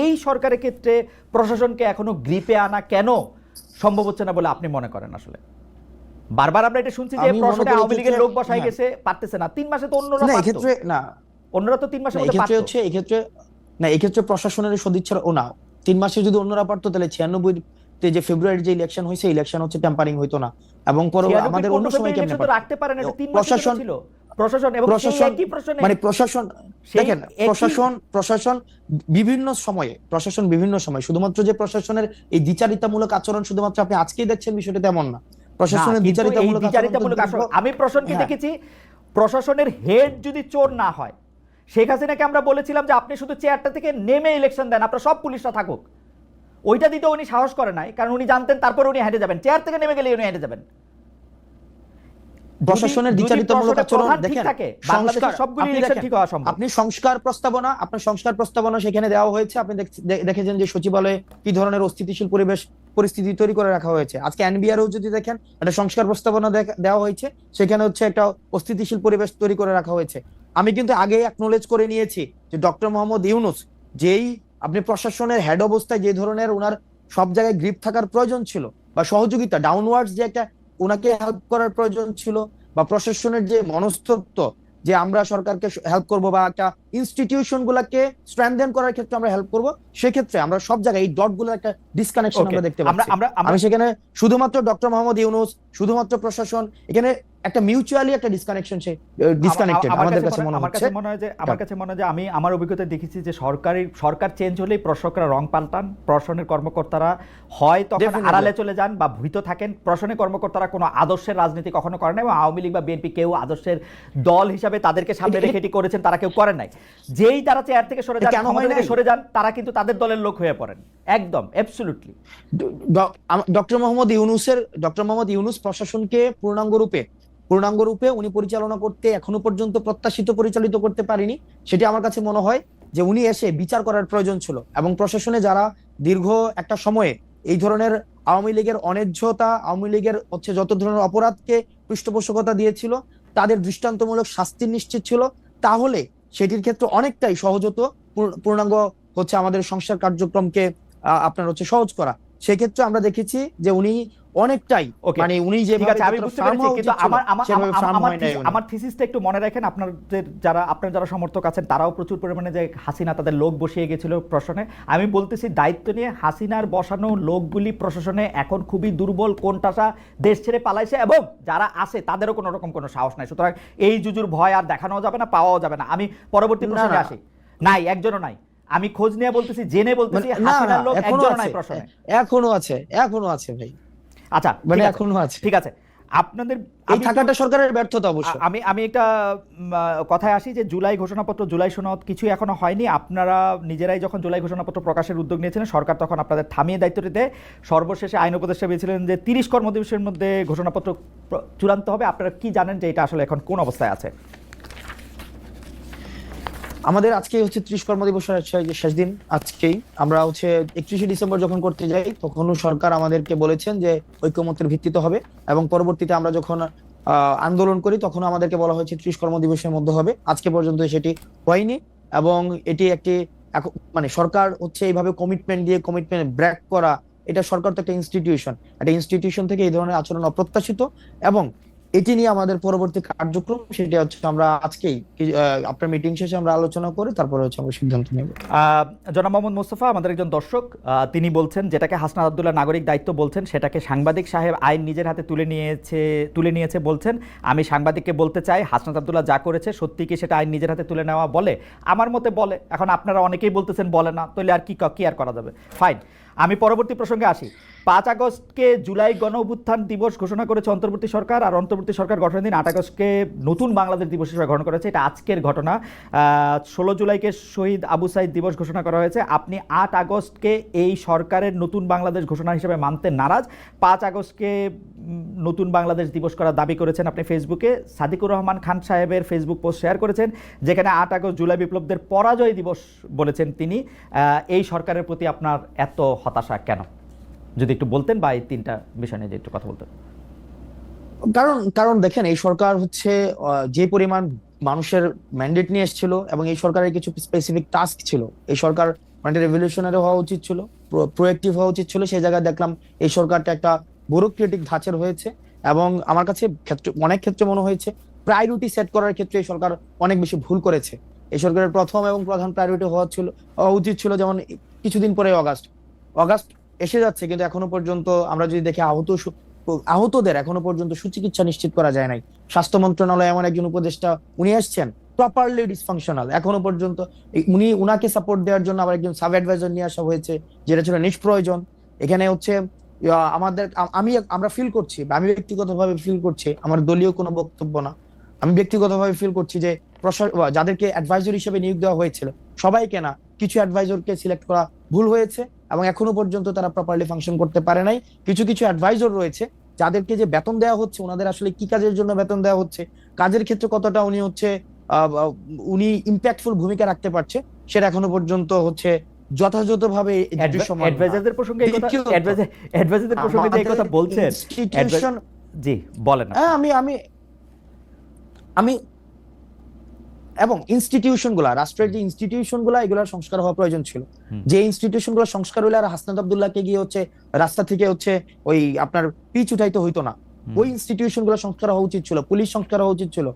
এই সরকারের ক্ষেত্রে প্রশাসনকে এখনও গ্রিপে আনা কেন সম্ভব হচ্ছে না বলে আপনি মনে করেন আসলে? বারবার আমরা এটা শুনছি যে প্রশাসনে আওয়ামী লীগের লোক বসাই হ্যাঁ। গেছে পারতেছে না। তিন মাসে তো অন্যরা না। এক্ষেত্রে না। অন্যরা তো তিন মাসে এক্ষেত্রে হচ্ছে এক্ষেত্রে না এক্ষেত্রে প্রশাসনের সদিচ্ছার ও না। তিন মাসে যদি অন্যরা পারতো তাহলে ছিয়ানব্বই তে যে ফেব্রুয়ারি যে ইলেকশন হয়েছে ইলেকশন হচ্ছে টেম্পারিং হইতো না। এবং পরে আমাদের অন্য সময় কেমনে রাখতে পারেন এটা তিন ছিল। প্রশাসন এবং প্রশাসন মানে প্রশাসন দেখেন প্রশাসন প্রশাসন বিভিন্ন সময়ে প্রশাসন বিভিন্ন সময় শুধুমাত্র যে প্রশাসনের এই দ্বিচারিতামূলক আচরণ শুধুমাত্র আপনি আজকেই দেখছেন বিষয়টা তেমন না। প্রশাসনের দ্বিচারিতামূলক আচরণ- আমি প্রশাসনকে হ্যাঁ। দেখেছি প্রশাসনের হেড যদি চোর না হয় শেখ হাসিনাকে আমরা বলেছিলাম যে আপনি শুধু চেয়ারটা থেকে নেমে ইলেকশন দেন আপনার সব পুলিশরা থাকুক। ওইটা দিতে উনি সাহস করে নাই কারণ উনি জানতেন তারপরে উনি হেঁটে যাবেন। চেয়ার থেকে নেমে গেলে উনি হেঁটে যাবেন। প্রশাসনের দ্বিচারিতামূলক আচরণ দেখেন সংস্কার- সবগুলি আপনি ইলেকশন ঠিক হওয়া সম্ভব। আপনি সংস্কার প্রস্তাবনা আপনার সংস্কার প্রস্তাবনা সেখানে দেওয়া হয়েছে। আপনি দেখেছেন যে সচিবালয়ে কি ধরনের অস্থিতিশীল পরিবেশ পরিস্থিতি তৈরি করে রাখা হয়েছে। আজকে এনবিআরও যদি দেখেন একটা সংস্কার প্রস্তাবনা দেওয়া হয়েছে। সেখানে হচ্ছে একটা অস্থিতিশীল পরিবেশ তৈরি করে রাখা হয়েছে। আমি কিন্তু আগে অ্যাকনোলেজ করে নিয়েছি যে ডক্টর মোহাম্মদ ইউনুস যেই আপনি প্রশাসনের হেড অবস্থায় যে ধরনের ওনার সব জায়গায় গ্রিপ থাকার প্রয়োজন ছিল বা সহযোগিতা ডাউনওয়ার্ডস যে একটা ওনাকে হেল্প করার প্রয়োজন ছিল বা প্রশাসনের যে মনস্তত্ব যে আমরা সরকারকে হেল্প করব বা একটা ইনস্টিটিউশন গুলাকে স্ট্র্যান্ডেন করার ক্ষেত্রে আমরা হেল্প করব সেক্ষেত্রে আমরা সব জায়গায় এই ডটগুলো একটা ডিসকানেকশন আমরা দেখতে পাচ্ছি। আমি সেখানে শুধুমাত্র ডক্টর মোহাম্মদ ইউনুস শুধুমাত্র প্রশাসন এখানে একটা মিউচুয়ালি একটা ডিসকানেকশন সে ডিসকানেক্টেড আমাদের কাছে মনে আমার হচ্ছে। কাছে মনে হয় যে আমার কাছে মনে হয় যে আমি আমার অভিজ্ঞতা দেখেছি যে সরকারি সরকার চেঞ্জ হলেই প্রশাসকরা রং পাল্টান প্রশাসনের কর্মকর্তারা হয় তখন আড়ালে চলে যান বা ভূত থাকেন। প্রশাসনের কর্মকর্তারা কোনো আদর্শের রাজনীতি কখনো করেন না এবং আওয়ামী লীগ বা বিএনপি কেউ আদর্শের দল হিসাবে তাদেরকে সামনে রেখে এটি করেছেন তারা কেউ করেন নাই। যেই তারা চেয়ার থেকে সরে যান হয় থেকে সরে যান তারা কিন্তু তাদের দলের লোক হয়ে পড়েন। একদম অ্যাবসলিউটলি ডক্টর মোহাম্মদ ইউনুসের ডক্টর মোহাম্মদ ইউনুস প্রশাসনকে পূর্ণাঙ্গ রূপে পূর্ণাঙ্গ রূপে উনি পরিচালনা করতে এখনও পর্যন্ত প্রত্যাশিত পরিচালিত করতে পারেনি। সেটি আমার কাছে মনে হয় যে উনি এসে বিচার করার প্রয়োজন ছিল এবং প্রশাসনে যারা দীর্ঘ একটা সময়ে এই ধরনের আওয়ামী লীগের অন্যায্যতা আওয়ামী লীগের হচ্ছে যত ধরনের অপরাধকে পৃষ্ঠপোষকতা দিয়েছিল, তাদের দৃষ্টান্তমূলক শাস্তি নিশ্চিত ছিল। তাহলে সেটির ক্ষেত্রে অনেকটাই সহজ হতো। পূর্ণ- পূর্ণাঙ্গ হচ্ছে আমাদের সংস্কার কার্যক্রমকে আপনার হচ্ছে সহজ করা। সেক্ষেত্রে আমরা দেখেছি যে উনি অনেকটাই। মানে উনি ঠিক আছে আমি বুঝতে পেরেছি কিন্তু আমার আমার আমার- থিসিসটা একটু মনে রাখেন আপনাদের যারা আপনার যারা সমর্থক আছেন তারাও প্রচুর পরিমাণে যে হাসিনা তাদের লোক বসিয়ে গেছিল প্রশাসনে। আমি বলতেছি দায়িত্ব নিয়ে হাসিনার বসানো লোকগুলি প্রশাসনে এখন খুবই দুর্বল কোনটাসা দেশ ছেড়ে পালাইছে এবং যারা আছে তাদেরও কোনো রকম কোনো সাহস নাই। সুতরাং এই জুজুর ভয় আর দেখানো যাবে না পাওয়াও যাবে না। আমি পরবর্তী না, প্রসঙ্গে না। আসি। নাই একজনও নাই। আমি খোঁজ নিয়ে বলতেছি জেনে বলতেছি মানে- হাসিনার লোক একজনও নাই আছে, প্রশাসনে। এখনও আছে এখনও আছে ভাই। আচ্ছা মানে এখনও আছে। ঠিক আছে। আপনাদের এই থাকাটা সরকারের ব্যর্থতা অবশ্য। আমি আমি একটা কথায় আসি যে জুলাই ঘোষণাপত্র জুলাই সনদ কিছু এখনও হয়নি। আপনারা নিজেরাই যখন জুলাই ঘোষণাপত্র প্রকাশের উদ্যোগ নিয়েছিলেন সরকার তখন আপনাদের থামিয়ে দায়িত্বটি দেয় সর্বশেষে আইন উপদেষ্টা পেয়েছিলেন যে তিরিশ কর্মদিবসের মধ্যে ঘোষণাপত্র চূড়ান্ত হবে। আপনারা কি জানেন যে এটা আসলে এখন কোন অবস্থায় আছে? আমাদের আজকে হচ্ছে ত্রিশ কর্মদিবসের শেষ- দিন, আজকেই। আমরা হচ্ছে একত্রিশে ডিসেম্বর যখন করতে যাই, তখনও সরকার আমাদেরকে বলেছেন যে ঐক্যমতের ভিত্তিতে হবে এবং পরবর্তীতে আমরা যখন আন্দোলন করি তখন আমাদেরকে বলা হয়েছে ত্রিশ কর্মদিবসের মধ্যে হবে। আজকে পর্যন্ত সেটি হয়নি এবং এটি একটি মানে সরকার হচ্ছে এইভাবে কমিটমেন্ট দিয়ে কমিটমেন্ট ব্র্যাক করা, এটা সরকার তো একটা ইনস্টিটিউশন একটা ইনস্টিটিউশন থেকে এই ধরনের আচরণ অপ্রত্যাশিত এবং এটি নিয়ে আমাদের পরবর্তী কার্যক্রম সেটি হচ্ছে আমরা আজকেই আপনার মিটিং শেষে আমরা আলোচনা করে, তারপরে হচ্ছে আমরা সিদ্ধান্ত নেব। জনাব মোহাম্মদ মোস্তফা, আমাদের একজন দর্শক তিনি বলছেন যেটাকে হাসনাত আবদুল্লাহ নাগরিক দায়িত্ব বলছেন, সেটাকে সাংবাদিক সাহেব আইন নিজের হাতে তুলে নিয়েছে তুলে নিয়েছে বলছেন, আমি সাংবাদিককে বলতে চাই, হাসনাত আবদুল্লাহ যা করেছে, সত্যি কি সেটা আইন নিজের হাতে তুলে নেওয়া বলে? আমার মতে বলে, এখন আপনারা অনেকেই বলতেছেন বলে না, তাহলে আর ক- কি আর করা যাবে? ফাইন আমি পরবর্তী প্রসঙ্গে আসি। পাঁচ আগস্টকে জুলাই গণ অভ্যুত্থান দিবস ঘোষণা করেছে অন্তর্বর্তী সরকার, আর অন্তর্বর্তী সরকার গঠনের দিন আট আগস্টকে নতুন বাংলাদেশ দিবস হিসেবে গ্রহণ করেছে। এটা আজকের ঘটনা। ষোলো জুলাইকে শহীদ আবু সাইদ দিবস ঘোষণা করা হয়েছে। আপনি আট আগস্টকে এই সরকারের নতুন বাংলাদেশ ঘোষণা হিসেবে মানতে নারাজ। পাঁচ আগস্টকে নতুন বাংলাদেশ দিবস করার দাবি করেছেন আপনি ফেসবুকে। সাদিকুর রহমান খান সাহেবের ফেসবুক পোস্ট শেয়ার করেছেন, যেখানে আট আগস্ট জুলাই বিপ্লবদের পরাজয় দিবস বলেছেন তিনি। এই সরকারের প্রতি আপনার এত হতাশা কেন? যদি একটু বলতেন বা এই তিনটা বিষয় নিয়ে একটু কথা বলতেন। কারণ কারণ দেখেন, এই সরকার হচ্ছে যে পরিমাণ মানুষের ম্যান্ডেট নিয়ে এসেছিল এবং এই সরকারের কিছু স্পেসিফিক টাস্ক ছিল, এই সরকার মানে রেভলিউশনারি হওয়া উচিত ছিল প্রোয়েক্টিভ হওয়া উচিত ছিল, সেই জায়গায় দেখলাম এই সরকারটা একটা ব্যুরোক্রেটিক ধাঁচের হয়েছে এবং আমার কাছে ক্ষেত্রে, অনেক ক্ষেত্রে মনে হয়েছে প্রায়োরিটি সেট করার ক্ষেত্রে এই সরকার অনেক বেশি ভুল করেছে। এই সরকারের প্রথম এবং প্রধান প্রায়োরিটি হওয়া ছিল, হওয়া উচিত ছিল যেমন কিছুদিন পরে অগাস্ট অগাস্ট এসে যাচ্ছে, কিন্তু এখনও পর্যন্ত আমরা যদি দেখি আহত আহতদের এখনও পর্যন্ত সুচিকিৎসা নিশ্চিত করা যায় নাই। স্বাস্থ্য মন্ত্রণালয় এমন একজন উপদেষ্টা, উনি এসছেন প্রপারলি ডিসফাংশনাল এখনও পর্যন্ত উনি উনাকে সাপোর্ট দেওয়ার জন্য আবার একজন সাব অ্যাডভাইজার নিয়ে আসা হয়েছে, যেটা ছিল নিষ্প্রয়োজন। এখানে হচ্ছে আমাদের আমি, আমরা ফিল করছি, আমি ব্যক্তিগতভাবে ফিল করছি, আমার দলীয় কোনো বক্তব্য না। আমি ব্যক্তিগতভাবে ফিল করছি যে যাদেরকে অ্যাডভাইজার হিসেবে নিয়োগ দেওয়া হয়েছিল, সবাইকে না, কিছু অ্যাডভাইজরকে সিলেক্ট করা ভুল হয়েছে এবং এখনও পর্যন্ত তারা প্রপারলি ফাংশন করতে পারে নাই। কিছু কিছু অ্যাডভাইজর রয়েছে যাদেরকে যে বেতন দেওয়া হচ্ছে ওনাদের আসলে কি কাজের জন্য বেতন দেওয়া হচ্ছে কাজের ক্ষেত্রে কতটা উনি হচ্ছে উনি ইম্প্যাক্টফুল ভূমিকা রাখতে পারছে সেটা এখনও পর্যন্ত হচ্ছে যথাযথভাবে অ্যাডভাইজারদের প্রসঙ্গে এই কথা অ্যাডভাইজারদের প্রসঙ্গে যে কথা বলছেন জি বলেন হ্যাঁ আমি আমি আমি এবং ইনস্টিটিউশনগুলা রাষ্ট্রের যে ইনস্টিটিউশনগুলা এগুলোর সংস্কার হওয়া প্রয়োজন ছিল। যে ইনস্টিটিউশনগুলো সংস্কার হইলে আর হাসনাত আব্দুল্লাহকে গিয়ে হচ্ছে রাস্তা থেকে হচ্ছে ওই আপনার পিচ উঠাইতে হইতো না। ওই ইনস্টিটিউশনগুলো সংস্কার হওয়া উচিত ছিল পুলিশ সংস্কার হওয়া উচিত ছিল।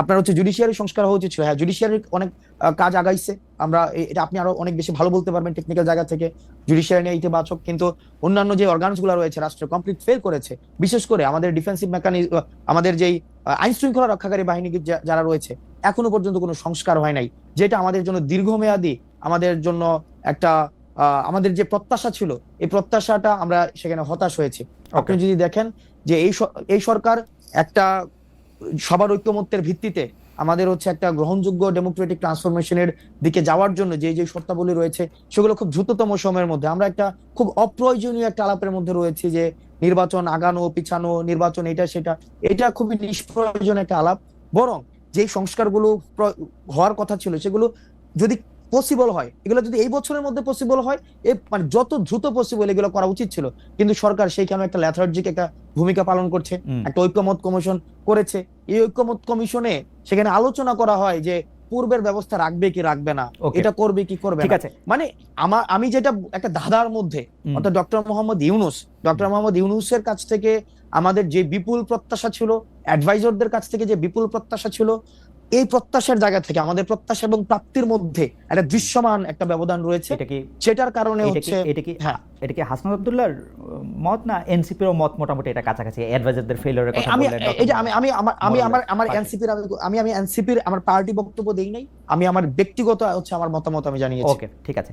আপনার হচ্ছে জুডিশিয়ারি সংস্কার হওয়া উচিত ছিল। হ্যাঁ জুডিশিয়ারির অনেক কাজ আগাইছে। আমরা এটা আপনি আরও অনেক বেশি ভালো বলতে পারবেন টেকনিক্যাল জায়গা থেকে। জুডিশিয়ারি নিয়ে ইতিবাচক। কিন্তু অন্যান্য যে অর্গানসগুলো রয়েছে রাষ্ট্র কমপ্লিট ফেল করেছে। বিশেষ করে আমাদের ডিফেন্সিভ মেকানিজম আমাদের যেই আইন শৃঙ্খলা রক্ষাকারী বাহিনী যারা রয়েছে এখনও পর্যন্ত কোনো সংস্কার হয় নাই। যেটা আমাদের জন্য দীর্ঘমেয়াদী আমাদের জন্য একটা আমাদের যে প্রত্যাশা ছিল এই প্রত্যাশাটা আমরা সেখানে হতাশ হয়েছি। আপনি যদি দেখেন যে এই এই সরকার একটা সবার ঐক্যমত্যের ভিত্তিতে আমাদের হচ্ছে একটা গ্রহণযোগ্য ডেমোক্রেটিক ট্রান্সফরমেশনের দিকে যাওয়ার জন্য যে যে শর্তাবলী রয়েছে, সেগুলো খুব দ্রুততম সময়ের মধ্যে। আমরা একটা খুব অপ্রয়োজনীয় একটা আলাপের মধ্যে রয়েছি যে নির্বাচন আগানো, পিছানো, নির্বাচন এটা, সেটা। এটা খুবই নিষ্প্রয়োজন একটা আলাপ। বরং যে সংস্কারগুলো হওয়ার কথা ছিল, সেগুলো যদি পসিবল হয়। এগুলো যদি এই বছরের মধ্যে পসিবল হয় এ মানে যত দ্রুত পসিবল এগুলো করা উচিত ছিল। কিন্তু সরকার সেইখানে একটা ল্যাথার্জিক একটা ভূমিকা পালন করছে একটা ঐক্যমত কমিশন করেছে। এই ঐক্যমত কমিশনে সেখানে আলোচনা করা হয় যে পূর্বের ব্যবস্থা রাখবে কি রাখবে না? এটা করবে কি করবে ঠিক আছে। মানে আমার আমি যেটা একটা ধাঁধার মধ্যে অর্থাৎ ডক্টর মোহাম্মদ ইউনুস ডক্টর মোহাম্মদ ইউনুসের কাছ থেকে আমাদের যে বিপুল প্রত্যাশা ছিল অ্যাডভাইজরদের কাছ থেকে যে বিপুল প্রত্যাশা ছিল এই প্রত্যাশার জায়গা থেকে আমাদের প্রত্যাশা এবং প্রাপ্তির মধ্যে একটা দৃশ্যমান একটা ব্যবধান রয়েছে। এটা কি সেটার কারণে হচ্ছে এটা কি হ্যাঁ। এটা কি হাসনাত আব্দুল্লাহর মত না এনসিপির মত মোটামুটি এটা কাছাকাছি? অ্যাডভাইজারদের ফেলিওরের কথা আমি এই যে আমি আমি আমার আমি আমার আমার এনসিপি এনসিপির আমি আমি এনসিপির আমার পার্টি বক্তব্য দেই নাই। আমি আমার ব্যক্তিগত হচ্ছে আমার মতামত আমি জানিয়েছি। ওকে ঠিক আছে।